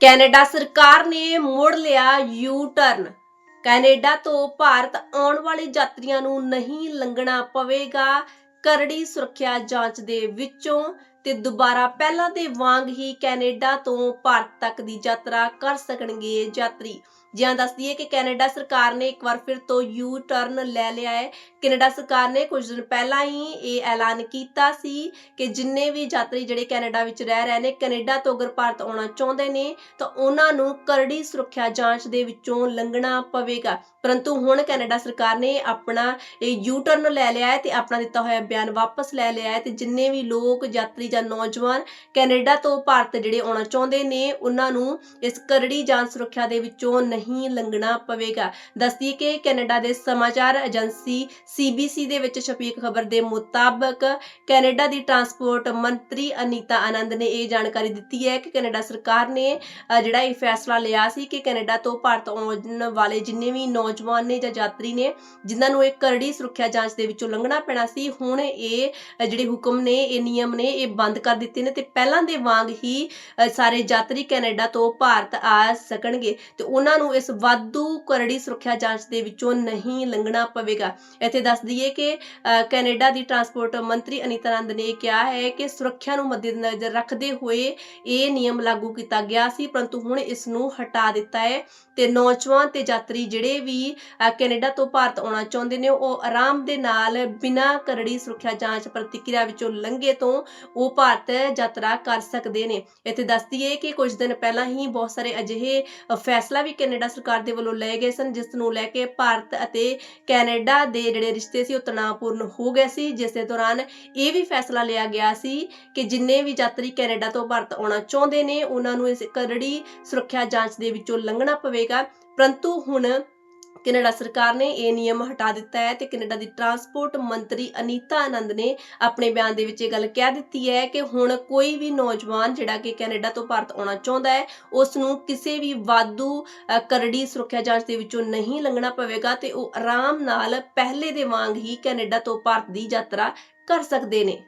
Canada ਸਰਕਾਰ ਨੇ ਮੋੜ ਲਿਆ ਯੂ ਟਰਨ ਕੈਨੇਡਾ ਤੋਂ ਭਾਰਤ ਆਉਣ ਵਾਲੇ ਯਾਤਰੀਆਂ ਨੂੰ ਨਹੀਂ ਲੰਘਣਾ ਪਵੇਗਾ। ਕਰੜੀ ਸੁਰੱਖਿਆ ਜਾਂਚ ਦੇ ਵਿੱਚੋਂ ਤੇ ਦੁਬਾਰਾ ਪਹਿਲਾਂ ਦੇ ਵਾਂਗ ਹੀ ਕੈਨੇਡਾ ਤੋਂ ਭਾਰਤ ਤੱਕ ਦੀ ਯਾਤਰਾ ਕਰ ਸਕਣਗੇ ਯਾਤਰੀ। ਜਿਹਾਂ ਦੱਸ ਦਈਏ ਕਿ ਕੈਨੇਡਾ ਸਰਕਾਰ ਨੇ ਇੱਕ ਵਾਰ ਫਿਰ ਤੋਂ ਯੂ ਟਰਨ ਲੈ ਲਿਆ ਹੈ। ਕੈਨੇਡਾ ਸਰਕਾਰ ਨੇ ਕੁਝ ਦਿਨ ਪਹਿਲਾਂ ਹੀ ਇਹ ਐਲਾਨ ਕੀਤਾ ਸੀ ਕਿ ਜਿੰਨੇ ਵੀ ਯਾਤਰੀ ਜਿਹੜੇ ਕੈਨੇਡਾ ਵਿੱਚ ਰਹਿ ਰਹੇ ਨੇ, ਕੈਨੇਡਾ ਤੋਂ ਅਗਰ ਭਾਰਤ ਆਉਣਾ ਚਾਹੁੰਦੇ ਨੇ, ਤਾਂ ਉਹਨਾਂ ਨੂੰ ਕਰੜੀ ਸੁਰੱਖਿਆ ਜਾਂਚ ਦੇ ਵਿੱਚੋਂ ਲੰਘਣਾ ਪਵੇਗਾ। ਪਰੰਤੂ ਹੁਣ ਕੈਨੇਡਾ ਸਰਕਾਰ ਨੇ ਆਪਣਾ ਇਹ ਯੂ ਟਰਨ ਲੈ ਲਿਆ ਹੈ ਤੇ ਆਪਣਾ ਦਿੱਤਾ ਹੋਇਆ ਬਿਆਨ ਵਾਪਸ ਲੈ ਲਿਆ ਹੈ ਤੇ ਜਿੰਨੇ ਵੀ ਲੋਕ, ਯਾਤਰੀ ਜਾਂ ਨੌਜਵਾਨ ਕੈਨੇਡਾ ਤੋਂ ਭਾਰਤ ਜਿਹੜੇ ਆਉਣਾ ਚਾਹੁੰਦੇ ਨੇ, ਉਹਨਾਂ ਨੂੰ ਇਸ ਕਰੜੀ ਜਾਂਚ ਸੁਰੱਖਿਆ ਦੇ ਵਿੱਚੋਂ ਨਹੀਂ ਲੰਘਣਾ ਪਵੇਗਾ। ਦੱਸਦੀ ਕਿ ਕੈਨੇਡਾ ਦੇ ਸਮਾਚਾਰ ਏਜੰਸੀ CBC ਦੇ ਵਿੱਚ ਛਪੀ ਇੱਕ ਖਬਰ ਦੇ ਮੁਤਾਬਕ ਕੈਨੇਡਾ ਦੀ ਟਰਾਂਸਪੋਰਟ ਮੰਤਰੀ ਅਨੀਤਾ ਆਨੰਦ ਨੇ ਇਹ ਜਾਣਕਾਰੀ ਦਿੱਤੀ ਹੈ ਕਿ ਕੈਨੇਡਾ ਸਰਕਾਰ ਨੇ ਜਿਹੜਾ ਇਹ ਫੈਸਲਾ ਲਿਆ ਸੀ ਕਿ ਕੈਨੇਡਾ ਤੋਂ ਭਾਰਤ ਆਉਣ ਵਾਲੇ ਜਿੰਨੇ ਵੀ ਨੌਜਵਾਨ ਨੇ ਜਾਂ ਯਾਤਰੀ ਨੇ, ਜਿਨ੍ਹਾਂ ਨੂੰ ਇਹ ਕਰੜੀ ਸੁਰੱਖਿਆ ਜਾਂਚ ਦੇ ਵਿੱਚੋਂ ਲੰਘਣਾ ਪੈਣਾ ਸੀ, ਹੁਣ ਇਹ ਜਿਹੜੇ ਹੁਕਮ ਨੇ, ਇਹ ਨਿਯਮ ਨੇ, ਇਹ ਬੰਦ ਕਰ ਦਿੱਤੇ ਨੇ ਤੇ ਪਹਿਲਾਂ ਦੇ ਵਾਂਗ ਹੀ ਸਾਰੇ ਯਾਤਰੀ ਕੈਨੇਡਾ ਤੋਂ ਭਾਰਤ ਆ ਸਕਣਗੇ ਤੇ ਉਹਨਾਂ ਨੂੰ ਇਸ ਵਾਧੂ ਕਰੜੀ ਸੁਰੱਖਿਆ ਜਾਂਚ ਦੇ ਵਿੱਚੋਂ ਨਹੀਂ ਲੰਘਣਾ ਪਵੇਗਾ। ਇੱਥੇ ਦੱਸ ਦਈਏ ਕਿ ਕੈਨੇਡਾ ਦੀ ਟਰਾਂਸਪੋਰਟ ਮੰਤਰੀ ਅਨੀਤਾ ਨੰਦ ਨੇ ਕਿਹਾ ਹੈ ਕਿ ਸੁਰੱਖਿਆ ਨੂੰ ਮੱਦੇਨਜ਼ਰ ਰੱਖਦੇ ਹੋਏ ਇਹ ਨਿਯਮ ਲਾਗੂ ਕੀਤਾ ਗਿਆ ਸੀ, ਪਰੰਤੂ ਹੁਣ ਇਸ ਨੂੰ ਹਟਾ ਦਿੱਤਾ ਹੈ ਤੇ ਨੌਜਵਾਨ ਤੇ ਯਾਤਰੀ ਜਿਹੜੇ ਵੀ ਕੈਨੇਡਾ ਤੋਂ ਭਾਰਤ ਆਉਣਾ ਚਾਹੁੰਦੇ ਨੇ, ਉਹ ਆਰਾਮ ਦੇ ਨਾਲ ਬਿਨਾਂ ਕਰੜੀ ਸੁਰੱਖਿਆ ਜਾਂਚ ਪ੍ਰਤੀਕਿਰਿਆ ਵਿੱਚੋਂ ਲੰਘੇ ਤੋਂ ਉਹ ਭਾਰਤ ਯਾਤਰਾ ਕਰ ਸਕਦੇ ਨੇ। ਇੱਥੇ ਦੱਸ ਦਈਏ ਕਿ ਕੁਝ ਦਿਨ ਪਹਿਲਾਂ ਹੀ ਬਹੁਤ ਸਾਰੇ ਅਜਿਹੇ ਫੈਸਲਾ ਵੀ ਕੈਨੇਡਾ ਸਰਕਾਰ ਦੇ ਵੱਲੋਂ ਲਏ ਗਏ ਸਨ, ਜਿਸ ਨੂੰ ਲੈ ਕੇ ਭਾਰਤ ਅਤੇ ਕੈਨੇਡਾ ਦੇ ਜਿਹੜੇ ਰਿਸ਼ਤੇ ਸੀ, ਉਹ ਤਣਾਅਪੂਰਨ ਹੋ ਗਏ ਸੀ। ਜਿਸ ਦੇ ਦੌਰਾਨ ਇਹ ਵੀ ਫੈਸਲਾ ਲਿਆ ਗਿਆ ਸੀ ਕਿ ਜਿੰਨੇ ਵੀ ਯਾਤਰੀ ਕੈਨੇਡਾ ਤੋਂ ਭਾਰਤ ਆਉਣਾ ਚਾਹੁੰਦੇ ਨੇ, ਉਹਨਾਂ ਨੂੰ ਇਸ ਕਰੜੀ ਸੁਰੱਖਿਆ ਜਾਂਚ ਦੇ ਵਿੱਚੋਂ ਲੰਘਣਾ ਪਵੇਗਾ। ਪਰੰਤੂ ਹੁਣ ਕੈਨੇਡਾ ਸਰਕਾਰ ਨੇ ਇਹ ਨਿਯਮ ਹਟਾ ਦਿੱਤਾ ਹੈ ਤੇ ਕੈਨੇਡਾ ਦੀ ਟਰਾਂਸਪੋਰਟ ਮੰਤਰੀ ਅਨੀਤਾ ਆਨੰਦ ਨੇ ਆਪਣੇ ਬਿਆਨ ਦੇ ਵਿੱਚ ਇਹ ਗੱਲ ਕਹਿ ਦਿੱਤੀ ਹੈ ਕਿ ਹੁਣ ਕੋਈ ਵੀ ਨੌਜਵਾਨ ਜਿਹੜਾ ਕਿ ਕੈਨੇਡਾ ਤੋਂ ਭਾਰਤ ਆਉਣਾ ਚਾਹੁੰਦਾ ਹੈ, ਉਸ ਨੂੰ ਕਿਸੇ ਵੀ ਵਾਧੂ ਕਰੜੀ ਸੁਰੱਖਿਆ ਜਾਂਚ ਦੇ ਵਿੱਚੋਂ ਨਹੀਂ ਲੰਘਣਾ ਪਵੇਗਾ ਤੇ ਉਹ ਆਰਾਮ ਨਾਲ ਪਹਿਲੇ ਦੇ ਵਾਂਗ ਹੀ ਕੈਨੇਡਾ ਤੋਂ ਭਾਰਤ ਦੀ ਯਾਤਰਾ ਕਰ ਸਕਦੇ ਨੇ।